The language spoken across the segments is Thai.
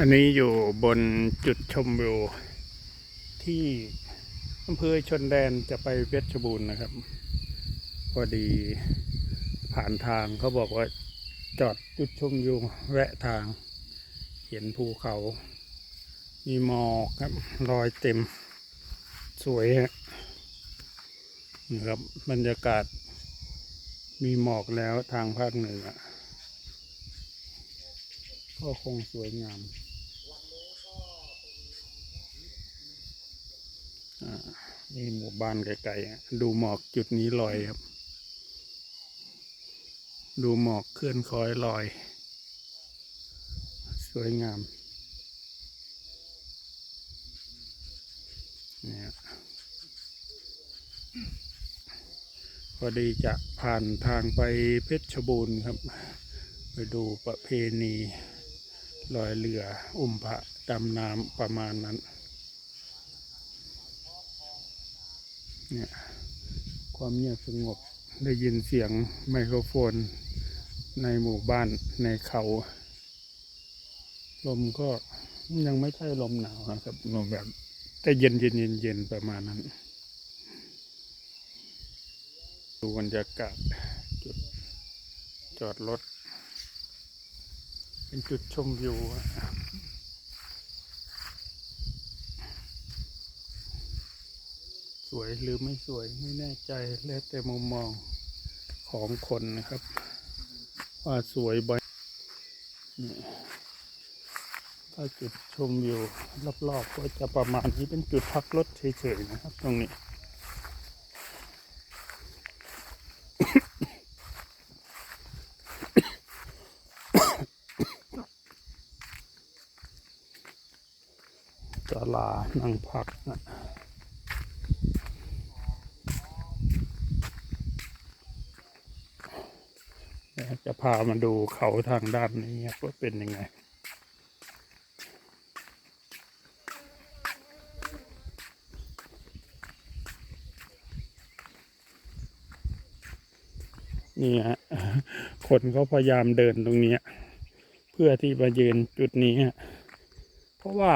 อันนี้อยู่บนจุดชมวิวที่อำเภอชนแดนจะไปเพชรบูรณ์นะครับ พอดีผ่านทางเขาบอกว่าจอดจุดชมวิวแวะทาง เห็นภูเขา มีหมอกครับรอยเต็มสวยฮะนี่ครับบรรยากาศ มีหมอกแล้วทางภาคเหนือก็คงสวยงาม อ่า นี่หมู่บ้านไกลๆอะดูหมอกจุดนี้ลอยครับ ดูหมอกเคลื่อนคล้อยลอย สวยงามเนี่ยพอดีจะผ่านทางไปเพชรบูรณ์ครับ ไปดูประเพณีลอยเรืออุ้มพระดำน้ำประมาณนั้น เนี่ยความเงียบสงบได้ยินเสียงไมโครโฟน ในหมู่บ้านในเขา ลมก็ยังไม่ใช่ลมหนาวนะครับลมแบบแต่เย็นเย็นเย็นเย็นประมาณนั้น ดูบรรยากาศจุดจอดรถ เป็นจุดชมวิวอะส วยหรือไม่สวยไม่แน่ใจแล้วแต่มุมมองของคนนะครับ ว่าสวยบ่อยนี่ถ้าจุดชมวิวรอบๆก็จะประมาณนี้เป็นจุดพักรถเฉยๆนะครับ ตรงนี้ศาลานั่งพักนะเดี๋ยว จะพามาดูเขาทางด้านนี้ครับว่าเป็นยังไง นี่ฮะคนเขาพยายามเดินตรงนี้ เพื่อที่มายืนจุดนี้ เพราะว่า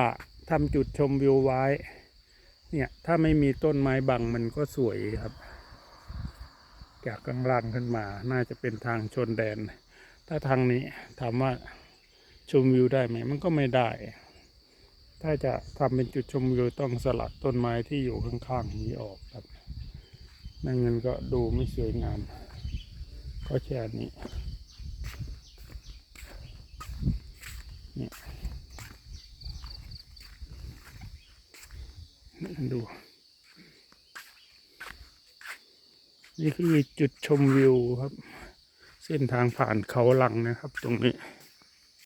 ทำจุดชมวิวไว้ เนี่ย ถ้าไม่มีต้นไม้บังมันก็สวยครับ จากข้างล่างขึ้นมา น่าจะเป็นทางชนแดน ถ้าทางนี้ถามว่าชมวิวได้ไหมมันก็ไม่ได้ ถ้าจะทำเป็นจุดชมวิวต้องสลัดต้นไม้ที่อยู่ข้างๆนี้ออกครับไม่งั้นก็ดูไม่สวยงามก็แค่นี้นี่ดู นี่คือจุดชมวิวครับ เส้นทางผ่านเขาหลังนะครับ ตรงนี้